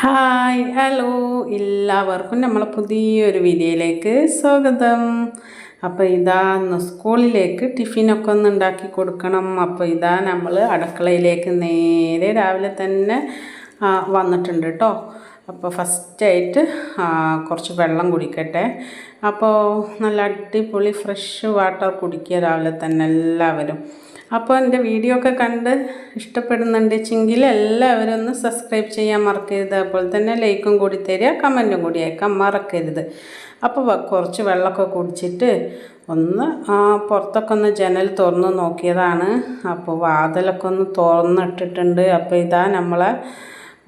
Hi hello. എല്ലാവർക്കും നമ്മളെ പുതിയൊരു വീഡിയോയിലേക്ക് സ്വാഗതം. അപ്പോൾ ഇതാ ഇന്ന് സ്കൂളിലേക്ക് ടിഫിനൊക്കെ ഒന്ന് ഉണ്ടാക്കി കൊടുക്കണം. അപ്പോൾ ഇതാ നമ്മൾ അടുക്കളയിലേക്ക് നേരെ രാവിലെ തന്നെ വന്നിട്ടുണ്ട് കേട്ടോ അപ്പോൾ ഫസ്റ്റായിട്ട് കുറച്ച് വെള്ളം കുടിക്കട്ടെ. അപ്പോൾ നല്ല അടിപൊളി ഫ്രഷ് വാട്ടർ കുടിക്കുക രാവിലെ തന്നെ എല്ലാവരും. അപ്പോൾ എന്റെ വീഡിയോ ഒക്കെ കണ്ട് ഇഷ്ടപ്പെടുന്നുണ്ടെങ്കിൽ എല്ലാവരും ഒന്ന് സബ്സ്ക്രൈബ് ചെയ്യാൻ മറക്കരുത്. അതുപോലെ തന്നെ ലൈക്കും കൂടി തരിക കമന്റും കൂടി അയക്കാൻ മറക്കരുത്. അപ്പോൾ കുറച്ച് വെള്ളമൊക്കെ കുടിച്ചിട്ട് ഒന്ന് പുറത്തൊക്കെ ഒന്ന് ജനൽ തുറന്ന് നോക്കിയതാണ്. അപ്പോൾ വാതിലൊക്കെ ഒന്ന് തുറന്നിട്ടിട്ടുണ്ട്. അപ്പോൾ ഇതാ നമ്മളെ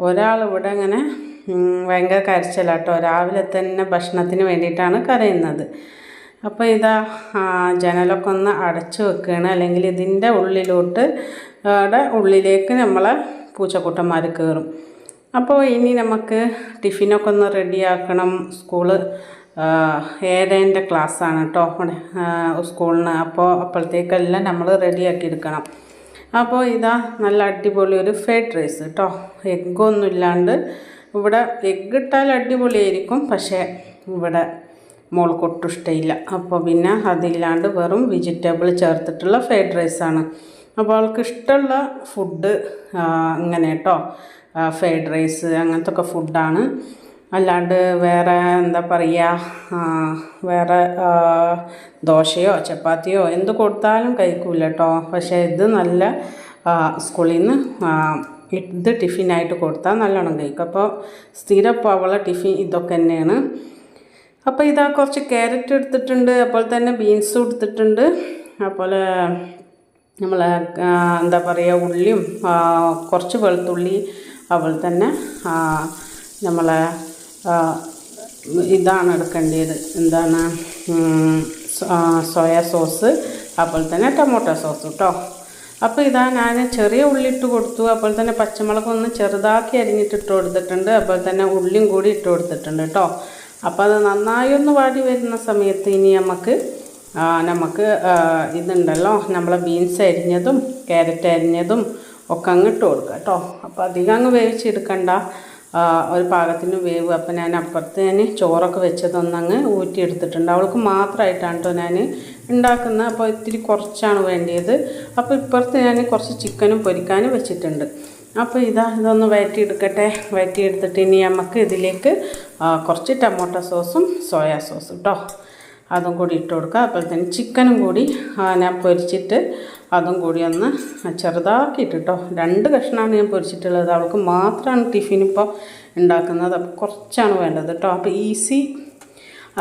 ഒരാൾ ഇവിടെ ഇങ്ങനെ ഭയങ്കര കരച്ചിലാട്ടോ. രാവിലെ തന്നെ ഭക്ഷണത്തിന് വേണ്ടിയിട്ടാണ് കരയുന്നത്. അപ്പോൾ ഇതാ ജനലൊക്കെ ഒന്ന് അടച്ചു വെക്കുകയാണ് അല്ലെങ്കിൽ ഇതിന്റെ ഉള്ളിലോട്ട് ഉള്ളിലേക്ക് നമ്മൾ പൂച്ചക്കൂട്ടന്മാർ കയറും അപ്പോൾ ഇനി നമുക്ക് ടിഫിനൊക്കെ ഒന്ന് റെഡിയാക്കണം. സ്കൂൾ ഏഴേന്റെ ക്ലാസ്സാണ് കേട്ടോ സ്കൂളിന്. അപ്പോൾ അപ്പോഴത്തേക്കെല്ലാം നമ്മൾ റെഡിയാക്കി എടുക്കണം. അപ്പോൾ ഇതാ നല്ല അടിപൊളി ഒരു ഫ്രൈഡ് റൈസ് കേട്ടോ എഗ്ഗൊന്നും ഇല്ലാണ്ട് ഇവിടെ എഗ്ഗ് ഇട്ടാൽ അടിപൊളിയായിരിക്കും. പക്ഷേ ഇവിടെ മോൾക്ക് ഒട്ടും ഇഷ്ടമില്ല അപ്പോൾ പിന്നെ അതില്ലാണ്ട് വെറും വെജിറ്റബിൾ ചേർത്തിട്ടുള്ള ഫ്രൈഡ് റൈസാണ് അപ്പോൾ അവൾക്ക് ഇഷ്ടമുള്ള ഫുഡ് ഇങ്ങനെ കേട്ടോ ഫ്രൈഡ് റൈസ് അങ്ങനത്തെ ഒക്കെ ഫുഡാണ് അല്ലാണ്ട് വേറെ എന്താ പറയുക വേറെ ദോശയോ ചപ്പാത്തിയോ എന്ത് കൊടുത്താലും കഴിക്കൂല കേട്ടോ പക്ഷേ ഇത് നല്ല സ്കൂളിൽ നിന്ന് ഇത് ടിഫിനായിട്ട് കൊടുത്താൽ നല്ലോണം കഴിക്കും. അപ്പോൾ സ്ഥിരം ഇപ്പോൾ അവളെ ടിഫിൻ ഇതൊക്കെ തന്നെയാണ് അപ്പോൾ ഇതാ കുറച്ച് ക്യാരറ്റ് എടുത്തിട്ടുണ്ട് അപ്പോൾ തന്നെ ബീൻസും എടുത്തിട്ടുണ്ട്. അതുപോലെ നമ്മൾ എന്താ പറയുക ഉള്ളിയും കുറച്ച് വെളുത്തുള്ളി അതുപോലെ തന്നെ നമ്മളെ ഇതാണ് എടുക്കേണ്ടത്. എന്താണ്? സോയാ സോയ സോസ് അതുപോലെ തന്നെ ടൊമാറ്റോ സോസ് കേട്ടോ അപ്പോൾ ഇതാ ഞാൻ ചെറിയ ഉള്ളി ഇട്ട് കൊടുത്തു. അപ്പോൾ തന്നെ പച്ചമുളകൊന്ന് ചെറുതാക്കി അരിഞ്ഞിട്ട് ഇട്ട് കൊടുത്തിട്ടുണ്ട്. അപ്പോൾ തന്നെ ഉള്ളിയും കൂടി ഇട്ട് കൊടുത്തിട്ടുണ്ട് കേട്ടോ അപ്പോൾ അത് നന്നായി ഒന്ന് വാടി വരുന്ന സമയത്ത് ഇനി നമുക്ക് നമുക്ക് ഇതുണ്ടല്ലോ നമ്മളെ ബീൻസ് അരിഞ്ഞതും ക്യാരറ്റ് അരിഞ്ഞതും ഒക്കെ അങ്ങ് ഇട്ട് കൊടുക്കുക കേട്ടോ അപ്പോൾ അധികം അങ്ങ് വേവിച്ചെടുക്കണ്ട. ഒരു പാകത്തിന് വേവ്. അപ്പോൾ ഞാൻ അപ്പുറത്ത് ഞാൻ ചോറൊക്കെ വെച്ചതൊന്നങ്ങ് ഊറ്റിയെടുത്തിട്ടുണ്ട്. അവൾക്ക് മാത്രമായിട്ടാണ് കേട്ടോ ഞാൻ ഉണ്ടാക്കുന്നത് അപ്പോൾ ഇത്തിരി കുറച്ചാണ് വേണ്ടിയത്. അപ്പോൾ ഇപ്പുറത്ത് ഞാൻ കുറച്ച് ചിക്കനും പൊരിക്കാനും വെച്ചിട്ടുണ്ട്. അപ്പോൾ ഇതാ ഇതൊന്ന് വഴറ്റിയെടുക്കട്ടെ വഴറ്റിയെടുത്തിട്ട് ഇനി നമുക്ക് ഇതിലേക്ക് കുറച്ച് ടൊമാറ്റോ സോസും സോയാ സോസും കേട്ടോ അതും കൂടി ഇട്ട് കൊടുക്കുക അപ്പോൾ തന്നെ ചിക്കനും കൂടി ഞാൻ പൊരിച്ചിട്ട് അതും കൂടി ഒന്ന് ചെറുതാക്കിയിട്ട് കേട്ടോ രണ്ട് കഷ്ണമാണ് ഞാൻ പൊരിച്ചിട്ടുള്ളത്. അവൾക്ക് മാത്രമാണ് ടിഫിൻ ഇപ്പോൾ ഉണ്ടാക്കുന്നത്. അപ്പോൾ കുറച്ചാണ് വേണ്ടത് കേട്ടോ അപ്പോൾ ഈസി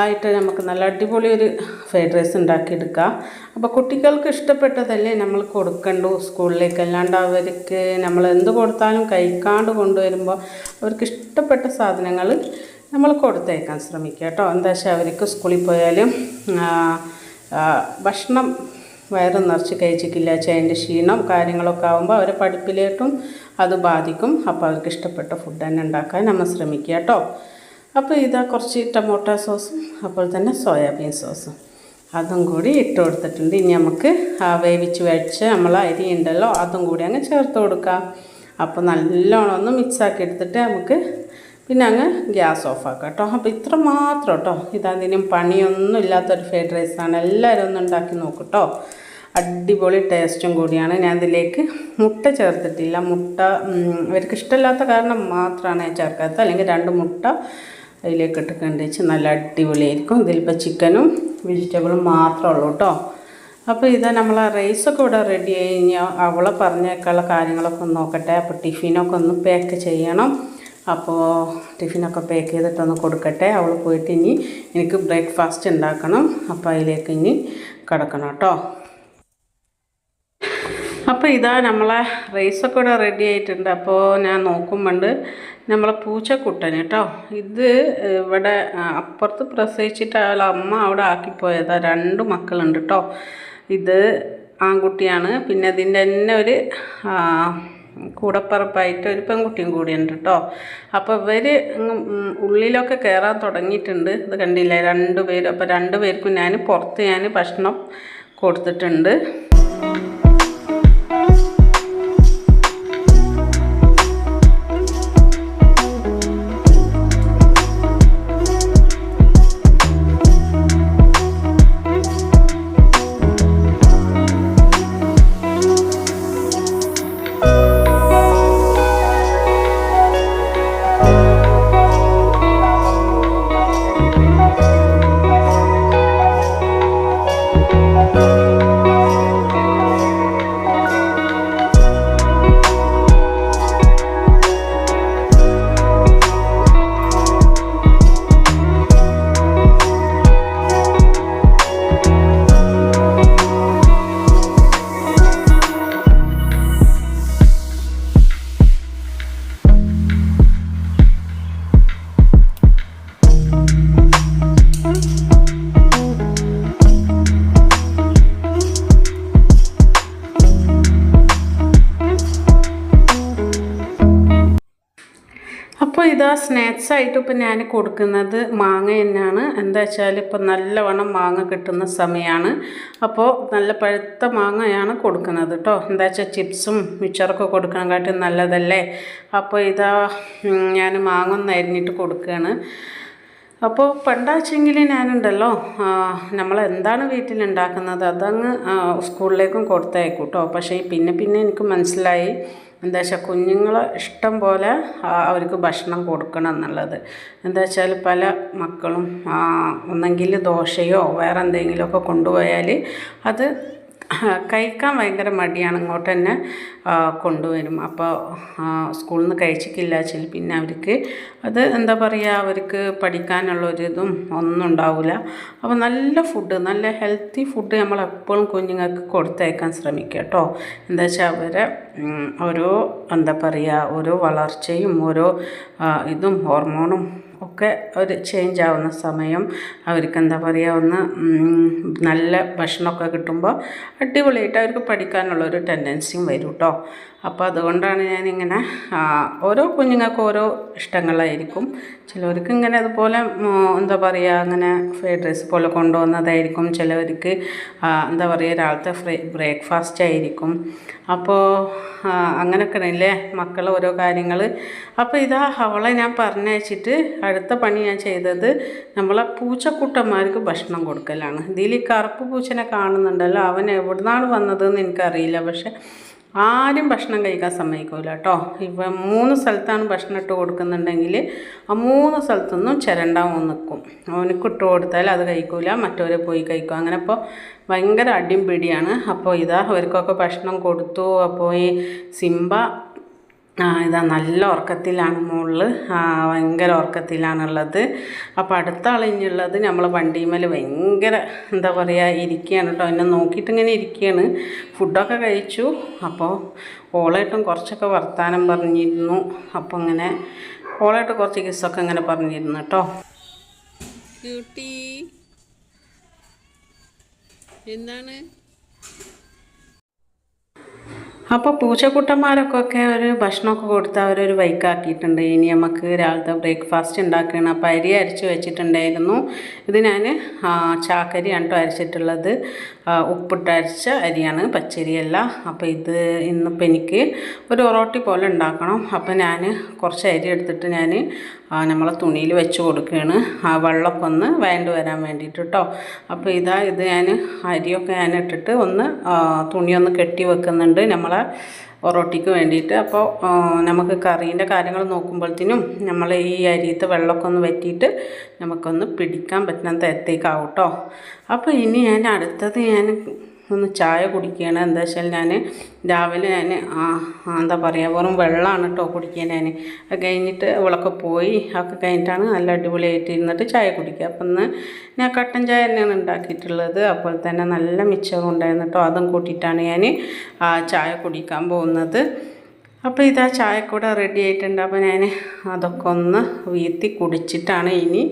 ആയിട്ട് നമുക്ക് നല്ല അടിപൊളി ഒരു ഫ്രൈഡ് റൈസ് ഉണ്ടാക്കിയെടുക്കാം. അപ്പോൾ കുട്ടികൾക്ക് ഇഷ്ടപ്പെട്ടതല്ലേ നമ്മൾ കൊടുക്കണ്ടു സ്കൂളിലേക്ക്? അല്ലാണ്ട് അവർക്ക് നമ്മൾ എന്ത് കൊടുത്താലും കഴിക്കാണ്ട് കൊണ്ടുവരുമ്പോൾ അവർക്ക് ഇഷ്ടപ്പെട്ട സാധനങ്ങൾ നമ്മൾ കൊടുത്തേക്കാൻ ശ്രമിക്കുക കേട്ടോ. എന്താ വെച്ചാൽ അവർക്ക് സ്കൂളിൽ പോയാലും ഭക്ഷണം വയറ് നിറച്ച് കഴിച്ചിട്ടില്ല അതിന്റെ ക്ഷീണം കാര്യങ്ങളൊക്കെ ആകുമ്പോൾ അവരെ പഠിപ്പിലേട്ടും അത് ബാധിക്കും. അപ്പോൾ അവർക്ക് ഇഷ്ടപ്പെട്ട ഫുഡ് തന്നെ ഉണ്ടാക്കാൻ നമ്മൾ ശ്രമിക്കുക കേട്ടോ. അപ്പോൾ ഇതാ കുറച്ച് ടൊമാറ്റോ സോസും അപ്പോൾ തന്നെ സോയാബീൻ സോസും. അതും കൂടി ഇട്ട് കൊടുത്തിട്ടുണ്ട്. ഇനി നമുക്ക് ആ വേവിച്ച് വെച്ച് നമ്മൾ അരി ഉണ്ടല്ലോ അതും കൂടി അങ്ങ് ചേർത്ത് കൊടുക്കാം. അപ്പോൾ നല്ലോണം ഒന്ന് മിക്സാക്കി എടുത്തിട്ട് നമുക്ക് പിന്നെ അങ്ങ് ഗ്യാസ് ഓഫ് ആക്കാം കേട്ടോ. അപ്പോൾ ഇത്ര മാത്രം കേട്ടോ. ഇതാ പണിയൊന്നും ഇല്ലാത്തൊരു ഫ്രൈഡ് റൈസാണ് എല്ലാവരും ഒന്ന് ഉണ്ടാക്കി നോക്കൂ കേട്ടോ. അടിപൊളി ടേസ്റ്റും കൂടിയാണ്. ഞാൻ ഇതിലേക്ക് മുട്ട ചേർത്തിട്ടില്ല. മുട്ട ഇവർക്ക് ഇഷ്ടമില്ലാത്ത കാരണം മാത്രമാണ് ഞാൻ ചേർക്കാത്തത്. അല്ലെങ്കിൽ രണ്ട് മുട്ട അതിലേക്ക് ഇട്ടിട്ടുണ്ട്. വെച്ച് നല്ല അടിപൊളിയായിരിക്കും. ഇതിലിപ്പോൾ ചിക്കനും വെജിറ്റബിളും മാത്രമേ ഉള്ളൂ കേട്ടോ. അപ്പോൾ ഇത് നമ്മൾ റൈസൊക്കെ ഇവിടെ റെഡി കഴിഞ്ഞാൽ അവളെ പറഞ്ഞേക്കുള്ള കാര്യങ്ങളൊക്കെ ഒന്ന് നോക്കട്ടെ. അപ്പോൾ ടിഫിനൊക്കെ ഒന്ന് പാക്ക് ചെയ്യണം. അപ്പോൾ ടിഫിനൊക്കെ പാക്ക് ചെയ്തിട്ടൊന്ന് കൊടുക്കട്ടെ. അവൾ പോയിട്ട് ഇനി എനിക്ക് ബ്രേക്ക്ഫാസ്റ്റ് ഉണ്ടാക്കണം. അപ്പോൾ അതിലേക്ക് ഇനി കിടക്കണം കേട്ടോ. അപ്പോൾ ഇതാ നമ്മളെ റൈസൊക്കെ ഇവിടെ റെഡി ആയിട്ടുണ്ട്. അപ്പോൾ ഞാൻ നോക്കുമ്പോണ്ട് നമ്മളെ പൂച്ചക്കുട്ടൻ കേട്ടോ. ഇത് ഇവിടെ അപ്പുറത്ത് പ്രസവിച്ചിട്ട് അയാൾ അമ്മ അവിടെ ആക്കിപ്പോയതാ. രണ്ട് മക്കളുണ്ട് കേട്ടോ. ഇത് ആൺകുട്ടിയാണ്. പിന്നെ ഇതിന്റെ തന്നെ ഒരു കൂടപ്പറപ്പായിട്ട് ഒരു പെൺകുട്ടിയും കൂടിയുണ്ട് കേട്ടോ. അപ്പോൾ ഇവർ ഉള്ളിലൊക്കെ കയറാൻ തുടങ്ങിയിട്ടുണ്ട്. ഇത് കണ്ടില്ലേ? രണ്ടുപേരും അപ്പോൾ രണ്ടുപേർക്കും ഞാൻ പുറത്ത് ഞാൻ ഭക്ഷണം കൊടുത്തിട്ടുണ്ട്. സ്നാക്സ് ആയിട്ട് ഇപ്പം ഞാൻ കൊടുക്കുന്നത് മാങ്ങ തന്നെയാണ്. എന്താ വെച്ചാൽ ഇപ്പം നല്ലവണ്ണം മാങ്ങ കിട്ടുന്ന സമയമാണ് അപ്പോൾ നല്ല പഴുത്ത മാങ്ങയാണ് കൊടുക്കുന്നത് കേട്ടോ. എന്താ വെച്ചാൽ ചിപ്സും മിച്ചറൊക്കെ കൊടുക്കാനായിട്ട് നല്ലതല്ലേ? അപ്പോൾ ഇതാ ഞാൻ മാങ്ങ ഒന്ന് അരിഞ്ഞിട്ട് കൊടുക്കുകയാണ്. അപ്പോൾ പണ്ടാച്ചെങ്കിൽ ഞാനുണ്ടല്ലോ നമ്മൾ എന്താണ് വീട്ടിലുണ്ടാക്കുന്നത് അതങ്ങ് സ്കൂളിലേക്കും കൊടുത്തയക്കും കേട്ടോ പക്ഷേ പിന്നെ പിന്നെ എനിക്ക് മനസ്സിലായി. എന്താ വെച്ചാൽ കുഞ്ഞുങ്ങളെ ഇഷ്ടം പോലെ അവർക്ക് ഭക്ഷണം കൊടുക്കണം എന്നുള്ളത്. എന്താ വെച്ചാൽ പല മക്കളും ഒന്നെങ്കിൽ ദോശയോ വേറെ എന്തെങ്കിലുമൊക്കെ കൊണ്ടുപോയാൽ അത് കഴിക്കാൻ ഭയങ്കര മടിയാണ് ഇങ്ങോട്ട് തന്നെ കൊണ്ടുവരും. അപ്പോൾ സ്കൂളിൽ നിന്ന് കഴിച്ചിട്ടില്ല വെച്ചാൽ പിന്നെ അവർക്ക് അത് എന്താ പറയുക അവർക്ക് പഠിക്കാനുള്ള ഒരിതും ഒന്നും ഉണ്ടാവില്ല അപ്പോൾ നല്ല ഫുഡ് നല്ല ഹെൽത്തി ഫുഡ് നമ്മൾ എപ്പോഴും കുഞ്ഞുങ്ങൾക്ക് കൊടുത്തയക്കാൻ ശ്രമിക്കുക കേട്ടോ. എന്താ വെച്ചാൽ അവരെ ഓരോ എന്താ പറയുക ഓരോ വളർച്ചയും ഓരോ ഇതും ഹോർമോണും ഒക്കെ ഒരു ചേഞ്ച് ആവുന്ന സമയം അവർക്ക് എന്താ പറയുക ഒന്ന് നല്ല ഭക്ഷണമൊക്കെ കിട്ടുമ്പോൾ അടിപൊളിയായിട്ട് അവർക്ക് പഠിക്കാനുള്ള ഒരു ടെൻഡൻസിയും വരും കേട്ടോ അപ്പോൾ അതുകൊണ്ടാണ് ഞാനിങ്ങനെ ഓരോ കുഞ്ഞുങ്ങൾക്ക് ഓരോ ഇഷ്ടങ്ങളായിരിക്കും. ചിലവർക്ക് ഇങ്ങനെ അതുപോലെ എന്താ പറയുക അങ്ങനെ ഫ്രൈഡ് റൈസ് പോലെ കൊണ്ടുവന്നതായിരിക്കും. ചിലവർക്ക് എന്താ പറയുക രാവിലത്തെ ഫ്രൈ ബ്രേക്ക്ഫാസ്റ്റ് ആയിരിക്കും. അപ്പോൾ അങ്ങനെയൊക്കെ ഇല്ലേ മക്കൾ ഓരോ കാര്യങ്ങൾ അപ്പോൾ ഇതാ അവളെ ഞാൻ പറഞ്ഞയച്ചിട്ട് അടുത്ത പണി ഞാൻ ചെയ്തത് നമ്മളെ പൂച്ചക്കുട്ടന്മാർക്ക് ഭക്ഷണം കൊടുക്കലാണ്. ഇതിൽ കറുപ്പ് പൂച്ചനെ കാണുന്നുണ്ടല്ലോ അവൻ എവിടുന്നാണ് വന്നതെന്ന് എനിക്കറിയില്ല. പക്ഷെ ആരും ഭക്ഷണം കഴിക്കാൻ സമ്മതിക്കില്ല കേട്ടോ ഇപ്പം മൂന്ന് സ്ഥലത്താണ് ഭക്ഷണം ഇട്ട് കൊടുക്കുന്നുണ്ടെങ്കിൽ ആ മൂന്ന് സ്ഥലത്തുനിന്നും ചിരണ്ടാവും നിൽക്കും അവനക്ക് ഇട്ട് കൊടുത്താൽ അത് കഴിക്കൂല മറ്റവരെ പോയി കഴിക്കും. അങ്ങനെ അപ്പോൾ ഭയങ്കര അടിയും പിടിയാണ്. അപ്പോൾ ഇതാ അവർക്കൊക്കെ ഭക്ഷണം കൊടുത്തു. അപ്പോൾ ഈ സിംബ ഇതാ നല്ല ഉറക്കത്തിലാണ് മുകളിൽ ഭയങ്കര ഉറക്കത്തിലാണുള്ളത്. അപ്പോൾ അടുത്ത ആളിഞ്ഞുള്ളത് നമ്മൾ വണ്ടിമേൽ ഭയങ്കര എന്താ പറയുക ഇരിക്കുകയാണ് കേട്ടോ എന്നെ നോക്കിയിട്ട് ഇങ്ങനെ ഇരിക്കുകയാണ് ഫുഡൊക്കെ കഴിച്ചു. അപ്പോൾ ഓളായിട്ടും കുറച്ചൊക്കെ വർത്തമാനം പറഞ്ഞിരുന്നു. അപ്പോൾ ഇങ്ങനെ ഓളായിട്ട് കുറച്ച് കിസ്സൊക്കെ ഇങ്ങനെ പറഞ്ഞിരുന്നു കേട്ടോ എന്താണ്? അപ്പോൾ പൂച്ചക്കുട്ടന്മാരൊക്കെ ഒരു ഭക്ഷണമൊക്കെ കൊടുത്ത് അവരൊരു വൈക്കാക്കിയിട്ടുണ്ട് ഇനി നമുക്ക് രാവിലത്തെ ബ്രേക്ക്ഫാസ്റ്റ് ഉണ്ടാക്കുകയാണ്. അപ്പോൾ അരി അരച്ച് വെച്ചിട്ടുണ്ടായിരുന്നു. ഇത് ഞാൻ ചാക്കരി കേട്ടോ അരച്ചിട്ടുള്ളത്. ഉപ്പിട്ട് അരച്ച അരിയാണ് പച്ചരിയല്ല. അപ്പോൾ ഇത് ഇന്നിപ്പോൾ എനിക്ക് ഒരു ഒറോട്ടി പോലെ ഉണ്ടാക്കണം. അപ്പോൾ ഞാൻ കുറച്ച് അരി എടുത്തിട്ട് ഞാൻ നമ്മളെ തുണിയിൽ വെച്ച് കൊടുക്കുകയാണ്. ആ വെള്ളമൊക്കെ ഒന്ന് വേണ്ടി വരാൻ വേണ്ടിയിട്ട് കേട്ടോ അപ്പോൾ ഇതാ ഇത് ഞാൻ അരിയൊക്കെ ഞാൻ ഇട്ടിട്ട് ഒന്ന് തുണിയൊന്ന് കെട്ടി വെക്കുന്നുണ്ട് നമ്മളെ ഒറോട്ടിക്ക് വേണ്ടിയിട്ട്. അപ്പോൾ നമുക്ക് കറീന്റെ കാര്യങ്ങൾ നോക്കുമ്പോഴത്തേനും നമ്മൾ ഈ അരിയത്തെ വെള്ളമൊക്കെ ഒന്ന് വറ്റിയിട്ട് നമുക്കൊന്ന് പിടിക്കാൻ പറ്റുന്ന തരത്തേക്കാവും കേട്ടോ അപ്പോൾ ഇനി ഞാൻ അടുത്തത് ഞാൻ ഒന്ന് ചായ കുടിക്കുകയാണ് എന്താ വെച്ചാൽ ഞാൻ രാവിലെ ഞാൻ എന്താ പറയുക വെറും വെള്ളമാണ് കേട്ടോ കുടിക്കുക ഞാൻ അത് കഴിഞ്ഞിട്ട് അവളൊക്കെ പോയി അതൊക്കെ കഴിഞ്ഞിട്ടാണ് നല്ല അടിപൊളിയായിട്ട് ഇരുന്നിട്ട് ചായ കുടിക്കുക. അപ്പം ഇന്ന് ഞാൻ കട്ടൻ ചായ തന്നെയാണ് ഉണ്ടാക്കിയിട്ടുള്ളത്. അപ്പോൾ തന്നെ നല്ല മിച്ചറും ഉണ്ടായിരുന്നു കേട്ടോ അതും കൂട്ടിയിട്ടാണ് ഞാൻ ചായ കുടിക്കാൻ പോകുന്നത്. അപ്പോൾ ഇതാ ചായക്കൂടെ റെഡി ആയിട്ടുണ്ട്. അപ്പോൾ ഞാൻ അതൊക്കെ ഒന്ന് വീത്തി കുടിച്ചിട്ടാണ് ഇനി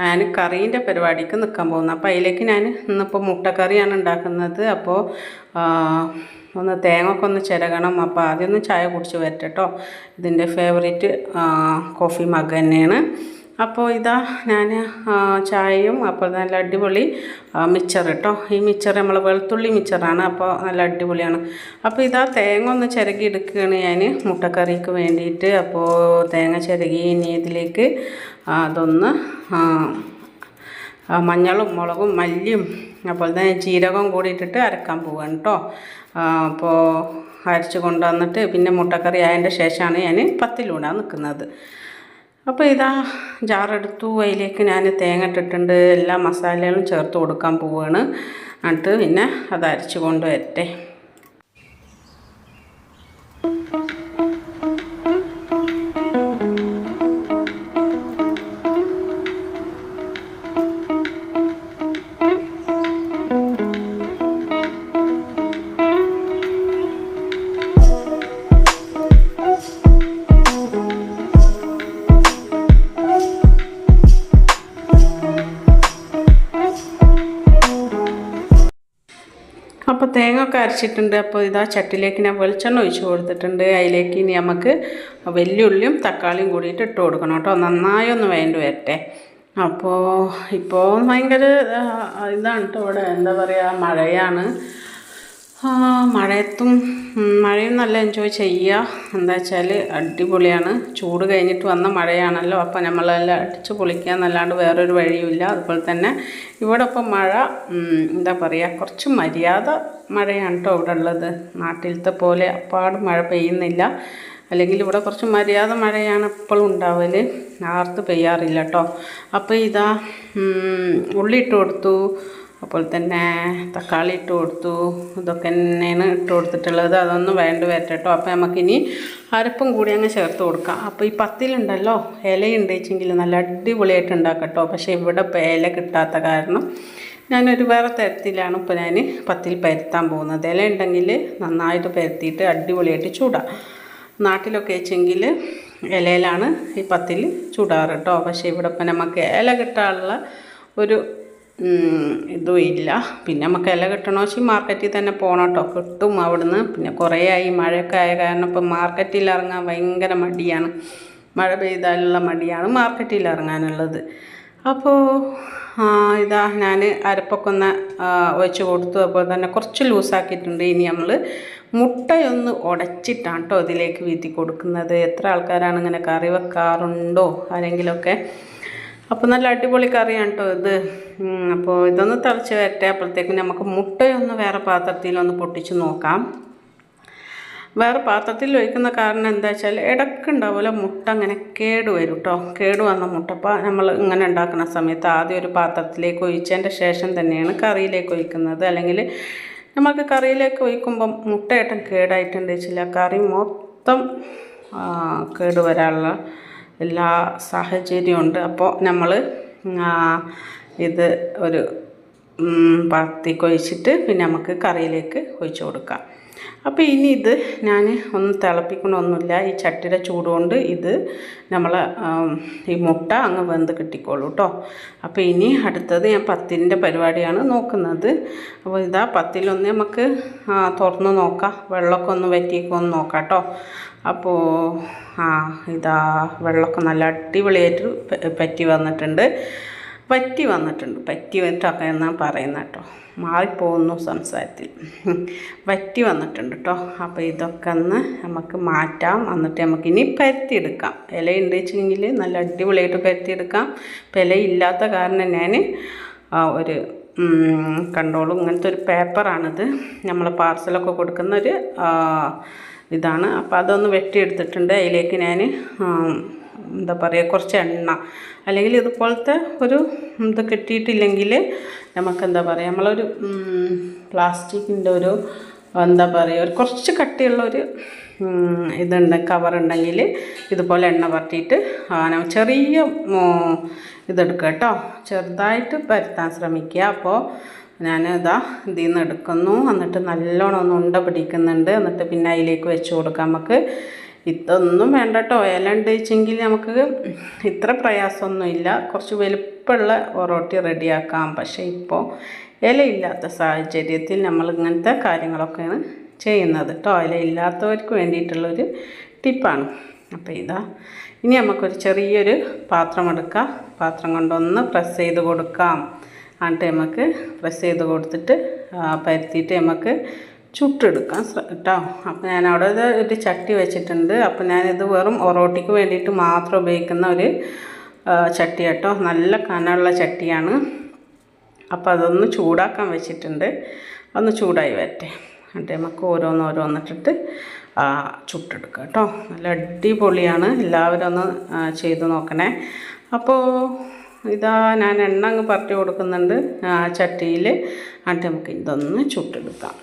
ഞാൻ കറീന്റെ പരിപാടിക്ക് നിൽക്കാൻ പോകുന്നത്. അപ്പോൾ അതിലേക്ക് ഞാൻ ഇന്നിപ്പോൾ മുട്ടക്കറിയാണ് ഉണ്ടാക്കുന്നത്. അപ്പോൾ ഒന്ന് തേങ്ങ ഒക്കെ ഒന്ന് ചിരകണം. അപ്പോൾ ആദ്യം ഒന്ന് ചായ കുടിച്ച് വരട്ടെ ഇതിന്റെ ഫേവറേറ്റ് കോഫി മഗ് തന്നെയാണ്. അപ്പോൾ ഇതാ ഞാൻ ചായയും അപ്പോൾ നല്ല അടിപൊളി മിച്ചർ കേട്ടോ ഈ മിച്ചർ നമ്മൾ വെളുത്തുള്ളി മിച്ചറാണ് അപ്പോൾ നല്ല അടിപൊളിയാണ്. അപ്പോൾ ഇതാ തേങ്ങ ഒന്ന് ചിരകി എടുക്കുകയാണ് ഞാൻ മുട്ടക്കറിക്ക് വേണ്ടിയിട്ട്. അപ്പോൾ തേങ്ങ ചിരകി ഇനി ഇതിലേക്ക് അതൊന്ന് മഞ്ഞളും മുളകും മല്ലിയും അപ്പോൾ തന്നെ ജീരകവും കൂടി ഇട്ടിട്ട് അരക്കാൻ പോവാണ് കേട്ടോ അപ്പോൾ അരച്ച് കൊണ്ടുവന്നിട്ട് പിന്നെ മുട്ടക്കറി ആയതിന്റെ ശേഷമാണ് ഞാൻ പത്തിലൂടാൻ നിൽക്കുന്നത് അപ്പോൾ ഇതാ ജാറെടുത്തു. അതിലേക്ക് ഞാൻ തേങ്ങ ഇട്ടിട്ടുണ്ട് എല്ലാ മസാലകളും ചേർത്ത് കൊടുക്കാൻ പോവുകയാണ് എന്നിട്ട് പിന്നെ അത് അരച്ച് കൊണ്ടുവരട്ടെ അപ്പോൾ തേങ്ങ ഒക്കെ അരച്ചിട്ടുണ്ട്. അപ്പോൾ ഇതാ ചട്ടിലേക്ക് ഞാൻ വെളിച്ചെണ്ണ ഒഴിച്ച് കൊടുത്തിട്ടുണ്ട്. അതിലേക്ക് ഇനി നമുക്ക് വെല്ലുള്ളിയും തക്കാളിയും കൂടിയിട്ട് ഇട്ട് കൊടുക്കണം കേട്ടോ. നന്നായി ഒന്ന് വേണ്ടി വരട്ടെ. അപ്പോൾ ഇപ്പോൾ ഭയങ്കര ഇതാണ് കേട്ടോ ഇവിടെ എന്താ പറയുക മഴയാണ്. മഴയത്തും മഴയും നല്ല എൻജോയ് ചെയ്യുക എന്താ വെച്ചാൽ അടിപൊളിയാണ്. ചൂട് കഴിഞ്ഞിട്ട് വന്ന മഴയാണല്ലോ. അപ്പോൾ നമ്മളെല്ലാം അടിച്ച് പൊളിക്കുക എന്നല്ലാണ്ട് വേറൊരു വഴിയുമില്ല. അതുപോലെ തന്നെ ഇവിടെ ഇപ്പം മഴ എന്താ പറയുക കുറച്ച് മര്യാദ മഴയാണ് കേട്ടോ ഇവിടെ ഉള്ളത് നാട്ടിലത്തെ പോലെ അപ്പാട് മഴ പെയ്യുന്നില്ല. അല്ലെങ്കിൽ ഇവിടെ കുറച്ച് മര്യാദ മഴയാണ് ഇപ്പോഴും ഉണ്ടാവൽ ആർത്ത് പെയ്യാറില്ല കേട്ടോ അപ്പോൾ ഇതാ ഉള്ളിട്ട് കൊടുത്തു. അപ്പോൾ തന്നെ തക്കാളി ഇട്ട് കൊടുത്തു. ഇതൊക്കെ തന്നെയാണ് ഇട്ട് കൊടുത്തിട്ടുള്ളത്. അതൊന്നും വേണ്ട വരട്ടോ അപ്പോൾ നമുക്കിനി അരപ്പും കൂടി അങ്ങ് ചേർത്ത് കൊടുക്കാം. അപ്പോൾ ഈ പത്തിലുണ്ടല്ലോ ഇലയുണ്ട് വെച്ചെങ്കിൽ നല്ല അടിപൊളിയായിട്ട് ഉണ്ടാക്കട്ടോ പക്ഷേ ഇവിടെ ഇപ്പോൾ ഇല കിട്ടാത്ത കാരണം ഞാനൊരു വേറെ തരത്തിലാണ് ഇപ്പോൾ ഞാൻ പത്തിൽ പരത്താൻ പോകുന്നത്. ഇല ഉണ്ടെങ്കിൽ നന്നായിട്ട് പരത്തിയിട്ട് അടിപൊളിയായിട്ട് ചൂടാം. നാട്ടിലൊക്കെ വെച്ചെങ്കിൽ ഇലയിലാണ് ഈ പത്തിൽ ചൂടാറ് കേട്ടോ. പക്ഷേ ഇവിടെ ഇപ്പം നമുക്ക് ഇല കിട്ടാനുള്ള ഒരു ഇതും ഇല്ല. പിന്നെ നമുക്ക് ഇല കിട്ടണമെങ്കിൽ മാർക്കറ്റിൽ തന്നെ പോകണം കേട്ടോ. കിട്ടും അവിടുന്ന്. പിന്നെ കുറേ ആയി. മഴയൊക്കെ ആയ കാരണം ഇപ്പം മാർക്കറ്റിൽ ഇറങ്ങാൻ ഭയങ്കര മടിയാണ്. മഴ പെയ്താലുള്ള മടിയാണ് മാർക്കറ്റിൽ ഇറങ്ങാനുള്ളത്. അപ്പോൾ ഇതാ ഞാൻ അരപ്പൊക്കെ ഒന്ന് ഒഴിച്ച് കൊടുത്തു. അതുപോലെ തന്നെ കുറച്ച് ലൂസാക്കിയിട്ടുണ്ട് ഇനി നമ്മൾ മുട്ടയൊന്ന് ഉടച്ചിട്ടാണ് കേട്ടോ ഇതിലേക്ക് വീത്തി കൊടുക്കുന്നത്. എത്ര ആൾക്കാരാണ് ഇങ്ങനെ കറി വെക്കാറുണ്ടോ? ആരെങ്കിലുമൊക്കെ അപ്പോൾ നല്ല അടിപൊളി കറിയാണ് കേട്ടോ ഇത്. അപ്പോൾ ഇതൊന്ന് തിളച്ച് വരട്ടെ നമുക്ക് മുട്ടയൊന്ന് വേറെ പാത്രത്തിലൊന്ന് പൊട്ടിച്ച് നോക്കാം. വേറെ പാത്രത്തിൽ ഒഴിക്കുന്ന കാരണം എന്താ വെച്ചാൽ ഇടക്കുണ്ടാവില്ല മുട്ട അങ്ങനെ കേട് വരും കേട്ടോ കേട് വന്ന മുട്ട അപ്പോൾ നമ്മൾ ഇങ്ങനെ ഉണ്ടാക്കുന്ന സമയത്ത് ആദ്യം ഒരു പാത്രത്തിലേക്ക് ഒഴിച്ചതിന്റെ ശേഷം തന്നെയാണ് കറിയിലേക്ക് ഒഴിക്കുന്നത്. അല്ലെങ്കിൽ നമുക്ക് കറിയിലേക്ക് ഒഴിക്കുമ്പം മുട്ടയേട്ടം കേടായിട്ടുണ്ട് വെച്ചില്ല. കറി മൊത്തം കേടുവരാനുള്ള കേട് വരാനുള്ള എല്ലാ സാഹചര്യവും ഉണ്ട്. അപ്പോൾ നമ്മൾ ഇത് ഒരു പാത്രത്തേക്ക് ഒഴിച്ചിട്ട് പിന്നെ നമുക്ക് കറിയിലേക്ക് ഒഴിച്ചു കൊടുക്കാം. അപ്പോൾ ഇനി ഇത് ഞാൻ ഒന്ന് തിളപ്പിക്കണമൊന്നുമില്ല. ഈ ചട്ടിയുടെ ചൂടുകൊണ്ട് ഇത് നമ്മൾ ഈ മുട്ട അങ്ങ് വെന്ത് കിട്ടിക്കോളൂ കേട്ടോ അപ്പോൾ ഇനി അടുത്തത് ഞാൻ പത്തിന്റെ പരിപാടിയാണ് നോക്കുന്നത്. അപ്പോൾ ഇതാ പത്തിലൊന്ന് നമുക്ക് തുറന്ന് നോക്കാം. വെള്ളമൊക്കെ ഒന്ന് വറ്റിയൊക്കെ ഒന്ന് നോക്കാം കേട്ടോ അപ്പോൾ ആ ഇതാ വെള്ളമൊക്കെ നല്ല അടിപൊളിയായിട്ട് പറ്റി വന്നിട്ടുണ്ട്. പറ്റി വന്നിട്ടുണ്ട്. പറ്റി വന്നിട്ടൊക്കെ എന്നാണ് പറയുന്നത് കേട്ടോ. മാറിപ്പോകുന്നു സംസാരത്തിൽ. പറ്റി വന്നിട്ടുണ്ട് കേട്ടോ. അപ്പോൾ ഇതൊക്കെ ഒന്ന് നമുക്ക് മാറ്റാം. എന്നിട്ട് നമുക്കിനി പരത്തിയെടുക്കാം. ഇല ഉണ്ട് വെച്ചെങ്കിൽ നല്ല അടിപൊളിയായിട്ട് പരത്തിയെടുക്കാം. ഇപ്പം ഇലയില്ലാത്ത കാരണം ഞാൻ ഒരു കണ്ടോളും. ഇങ്ങനത്തെ ഒരു പേപ്പറാണിത്. നമ്മൾ പാർസലൊക്കെ കൊടുക്കുന്ന ഒരു ഇതാണ്. അപ്പോൾ അതൊന്ന് വെട്ടിയെടുത്തിട്ടുണ്ട്. അതിലേക്ക് ഞാൻ എന്താ പറയുക കുറച്ച് എണ്ണ. അല്ലെങ്കിൽ ഇതുപോലത്തെ ഒരു ഇത് കിട്ടിയിട്ടില്ലെങ്കിൽ നമുക്ക് എന്താ പറയുക നമ്മളൊരു പ്ലാസ്റ്റിക്കിന്റെ ഒരു എന്താ പറയുക ഒരു കുറച്ച് കട്ടിയുള്ള ഒരു ഉം, ഇതുണ്ട് കവറുണ്ടെങ്കിൽ ഇതുപോലെ എണ്ണ പറ്റിയിട്ട് ചെറിയ ഇതെടുക്കുക കേട്ടോ. ചെറുതായിട്ട് പരത്താൻ ശ്രമിക്കുക. അപ്പോൾ ഞാൻ ഇതാ ഇതിൽ നിന്ന് എടുക്കുന്നു. എന്നിട്ട് നല്ലോണം ഒന്ന് ഉണ്ട പിടിക്കുന്നുണ്ട്. എന്നിട്ട് പിന്നെ അതിലേക്ക് വെച്ച് കൊടുക്കാം നമുക്ക്. ഇതൊന്നും വേണ്ട കേട്ടോ ഇല ഉണ്ട് വെച്ചെങ്കിൽ നമുക്ക് ഇത്ര പ്രയാസമൊന്നുമില്ല. കുറച്ച് വലുപ്പമുള്ള ഒറോട്ടി റെഡിയാക്കാം. പക്ഷേ ഇപ്പോൾ ഇലയില്ലാത്ത സാഹചര്യത്തിൽ നമ്മൾ ഇങ്ങനത്തെ കാര്യങ്ങളൊക്കെയാണ് ചെയ്യുന്നത് കേട്ടോ. ഇല ഇല്ലാത്തവർക്ക് വേണ്ടിയിട്ടുള്ളൊരു ടിപ്പാണ്. അപ്പോൾ ഇതാ ഇനി നമുക്കൊരു ചെറിയൊരു പാത്രം എടുക്കാം. പാത്രം കൊണ്ടൊന്ന് പ്രസ് ചെയ്ത് കൊടുക്കാം. എന്നിട്ട് നമുക്ക് പ്രസ് ചെയ്ത് കൊടുത്തിട്ട് പരത്തിയിട്ട് നമുക്ക് ചുട്ടെടുക്കാം. കേട്ടോ അപ്പോൾ ഞാൻ അവിടെ ഒരു ചട്ടി വെച്ചിട്ടുണ്ട്. അപ്പോൾ ഞാനിത് വെറും ഒറോട്ടിക്ക് വേണ്ടിയിട്ട് മാത്രം ഉപയോഗിക്കുന്ന ഒരു ചട്ടി കേട്ടോ. നല്ല കനമുള്ള ചട്ടിയാണ്. അപ്പോൾ അതൊന്ന് ചൂടാക്കാൻ വെച്ചിട്ടുണ്ട്. ഒന്ന് ചൂടായി വരട്ടെ. എന്നിട്ട് നമുക്ക് ഓരോന്ന് ഓരോന്നിട്ടിട്ട് ചുട്ടെടുക്കുക കേട്ടോ. നല്ല അടിപൊളിയാണ്. എല്ലാവരും ഒന്ന് ചെയ്ത് നോക്കണേ. അപ്പോൾ ഇതാ ഞാൻ എണ്ണ അങ്ങ് പരട്ടി കൊടുക്കുന്നുണ്ട്. ആ ചട്ടിയിൽ ആട്ടി നമുക്ക് ഇതൊന്ന് ചുട്ടെടുക്കാം.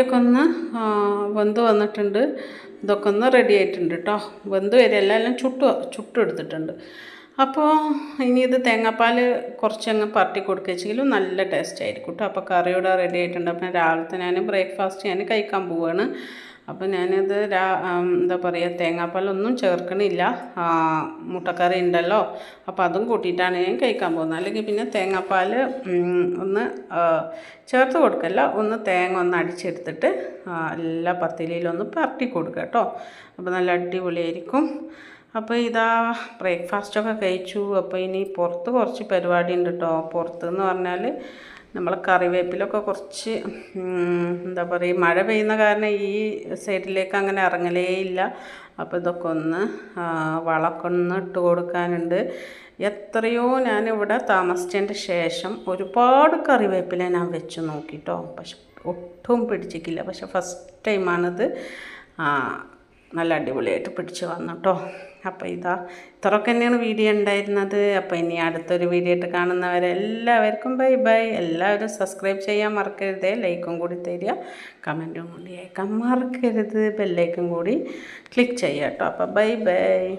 ഒറോട്ടിയൊക്കെ ഒന്ന് വെന്ത് വന്നിട്ടുണ്ട്. ഇതൊക്കെ ഒന്ന് റെഡി ആയിട്ടുണ്ട് കേട്ടോ വെന്ത് വരെ എല്ലാം ചുട്ടു ചുട്ടെടുത്തിട്ടുണ്ട്. അപ്പോൾ ഇനി ഇത് തേങ്ങാപ്പാൽ കുറച്ചങ്ങ് പറട്ടി കൊടുക്കുകയെങ്കിലും നല്ല ടേസ്റ്റ് ആയിരിക്കും കേട്ടോ അപ്പോൾ കറിയുടെ റെഡി ആയിട്ടുണ്ട്. അപ്പം രാവിലത്തെ ഞാൻ ബ്രേക്ക്ഫാസ്റ്റ് ഞാൻ കഴിക്കാൻ പോവുകയാണ് അപ്പോൾ ഞാനത് രാ എന്താ പറയുക തേങ്ങാപ്പാലൊന്നും ചേർക്കണില്ല. മുട്ടക്കറി ഉണ്ടല്ലോ. അപ്പോൾ അതും കൂട്ടിയിട്ടാണ് ഞാൻ കഴിക്കാൻ പോകുന്നത്. അല്ലെങ്കിൽ പിന്നെ തേങ്ങാപ്പാൽ ഒന്ന് ചേർത്ത് കൊടുക്കല്ല. ഒന്ന് തേങ്ങ ഒന്ന് അടിച്ചെടുത്തിട്ട് എല്ലാ പത്തിലൊന്ന് പരട്ടി കൊടുക്കുക കേട്ടോ. അപ്പോൾ നല്ല അടിപൊളിയായിരിക്കും. അപ്പോൾ ഇതാ ബ്രേക്ക്ഫാസ്റ്റൊക്കെ കഴിച്ചു. അപ്പോൾ ഇനി പുറത്ത് കുറച്ച് പരിപാടി ഉണ്ട് കേട്ടോ. പുറത്തെന്ന് പറഞ്ഞാൽ നമ്മൾ കറിവേപ്പിലൊക്കെ കുറച്ച് എന്താ പറയുക മഴ പെയ്യുന്ന കാരണം ഈ സൈഡിലേക്ക് അങ്ങനെ ഇറങ്ങലേ ഇല്ല. അപ്പോൾ ഇതൊക്കെ ഒന്ന് വളമൊക്കെ ഒന്ന് ഇട്ട് കൊടുക്കാനുണ്ട്. എത്രയോ ഞാനിവിടെ താമസിച്ചതിന്റെ ശേഷം ഒരുപാട് കറിവേപ്പില ഞാൻ വെച്ച് നോക്കിട്ടോ. പക്ഷെ ഒട്ടും പിടിച്ചിട്ടില്ല. പക്ഷെ ഫസ്റ്റ് ടൈമാണിത് നല്ല അടിപൊളിയായിട്ട് പിടിച്ച് വന്നു കേട്ടോ അപ്പോൾ ഇതാ ഇത്രയൊക്കെ തന്നെയാണ് വീഡിയോ ഉണ്ടായിരുന്നത്. അപ്പോൾ ഇനി അടുത്തൊരു വീഡിയോ ആയിട്ട് കാണുന്നവരെ എല്ലാവർക്കും ബൈ ബൈ. എല്ലാവരും സബ്സ്ക്രൈബ് ചെയ്യാൻ മറക്കരുത്. ലൈക്കും കൂടി തരിക. കമന്റും കൂടി അയക്കാൻ മറക്കരുത്. ബെല്ലൈക്കും കൂടി ക്ലിക്ക് ചെയ്യാം കേട്ടോ അപ്പോൾ ബൈ ബൈ.